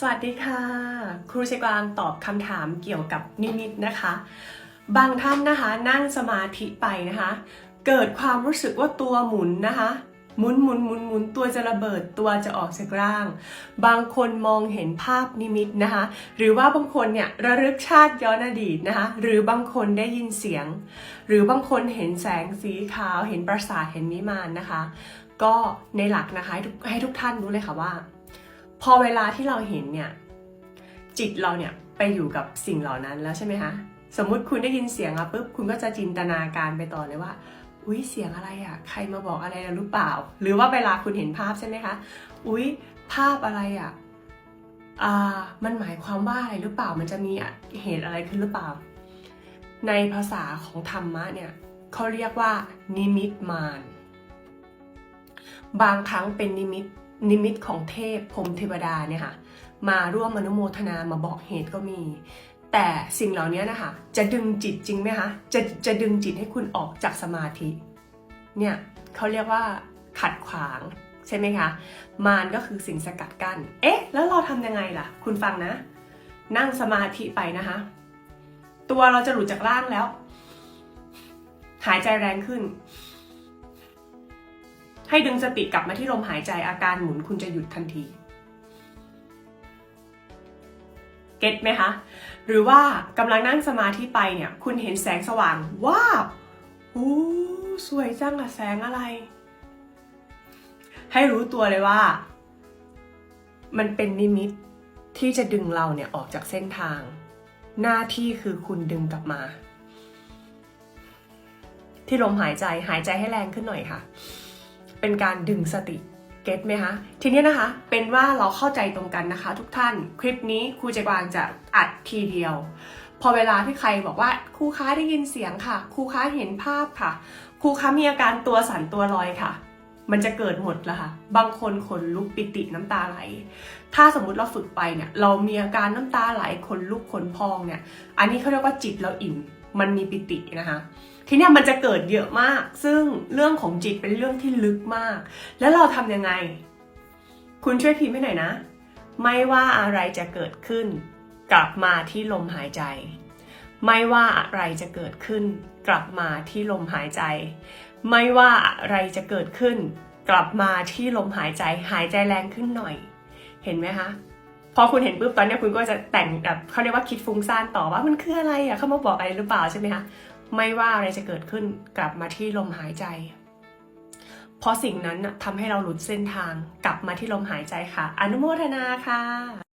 สวัสดีค่ะ ครูชัยกวางตอบคำถามเกี่ยวกับนิมิตนะคะ บางท่านนะคะนั่งสมาธิไปนะคะ เกิดความรู้สึกว่าตัวหมุนนะคะหมุนหมุนหมุนหมุนตัวจะระเบิดตัวจะออกจากร่าง บางคนมองเห็นภาพนิมิตนะคะ หรือว่าบางคนเนี่ยระลึกชาติย้อนอดีตนะคะ หรือบางคนได้ยินเสียง หรือบางคนเห็นแสงสีขาวเห็นปราสาทเห็นนิมานนะคะ ก็ในหลักนะคะให้ทุกท่านรู้เลยค่ะว่า พอเวลาที่เราเห็นเนี่ยจิตเราเนี่ยไปอยู่กับสิ่งเหล่านั้นแล้วใช่ไหมคะสมมุติคุณได้ยินเสียงอะปุ๊บคุณก็จะจินตนาการไปต่อเลยว่าอุ๊ยเสียงอะไรอะใครมาบอกอะไรหรือเปล่า หรือว่าเวลาคุณเห็นภาพใช่ไหมคะอุ๊ยภาพอะไรอะอ่ามันหมายความว่าอะไรหรือเปล่ามันจะมีเหตุอะไรขึ้นหรือเปล่า ในภาษาของธรรมะเนี่ยเขาเรียกว่า นิมิตมารบางครั้งเป็นนิมิต นิมิตของเทพพรมเทวดาเนี่ยค่ะมาร่วมอนุโมทนามาบอกเหตุก็มี แต่สิ่งเหล่านี้นะคะจะดึงจิตจริงไหมคะจะจะดึงจิตให้คุณออกจากสมาธิเนี่ยเขาเรียกว่าขัดขวางใช่ไหมคะ มารก็คือสิ่งสกัดกัน้นเอ๊ะ แล้วเราทำยังไงล่ะ คุณฟังนะ นั่งสมาธิไปนะคะ ตัวเราจะหลุดจากร่างแล้ว หายใจแรงขึ้น ให้ดึงสติกลับมาที่ลมหายใจอาการหมุนคุณจะหยุดทันทีเก็ตไหมคะ หรือว่ากำลังนั่งสมาธิไปเนี่ย คุณเห็นแสงสว่างว้าวอู้สวยจังอะแสงอะไร ให้รู้ตัวเลยว่า มันเป็นนิมิตที่จะดึงเราเนี่ยออกจากเส้นทาง หน้าที่คือคุณดึงกลับมา ที่ลมหายใจหายใจให้แรงขึ้นหน่อยค่ะ เป็นการดึงสติเก็ตไหมคะทีนี้นะคะ เป็นว่าเราเข้าใจตรงกันนะคะ ทุกท่านคลิปนี้ครูใจกวางจะอัดทีเดียว พอเวลาที่ใครบอกว่าครูค้าได้ยินเสียงค่ะครูค้าเห็นภาพค่ะครูค้ามีอาการตัวสั่นตัวลอยค่ะมันจะเกิดหมดล้วค่ะ บางคนขนลุกปิติน้ำตาไหล ถ้าสมมุติเราฝึกไปเนี่ย เรามีอาการน้ำตาไหล ขนลุกขนพองเนี่ย อันนี้เขาเรียกว่าจิตเราอิ่ม มันมีปิตินะคะทีนี้มันจะเกิดเยอะมาก ซึ่งเรื่องของจิตเป็นเรื่องที่ลึกมาก แล้วเราทำยังไง คุณช่วยพิมพ์ให้หน่อยนะ ไม่ว่าอะไรจะเกิดขึ้น กลับมาที่ลมหายใจ ไม่ว่าอะไรจะเกิดขึ้น กลับมาที่ลมหายใจ ไม่ว่าอะไรจะเกิดขึ้น กลับมาที่ลมหายใจ หายใจแรงขึ้นหน่อย เห็นไหมคะ พอคุณเห็นปุ๊บตอนนี้คุณก็จะแต่งแบบเขาเรียกว่าคิดฟุ้งซ่านต่อว่ามันคืออะไรอะเขามาบอกอะไรหรือเปล่าใช่ไหมคะไม่ว่าอะไรจะเกิดขึ้นกลับมาที่ลมหายใจ เพราะสิ่งนั้นน่ะทำให้เราหลุดเส้นทางกลับมาที่ลมหายใจค่ะ อนุโมทนาค่ะ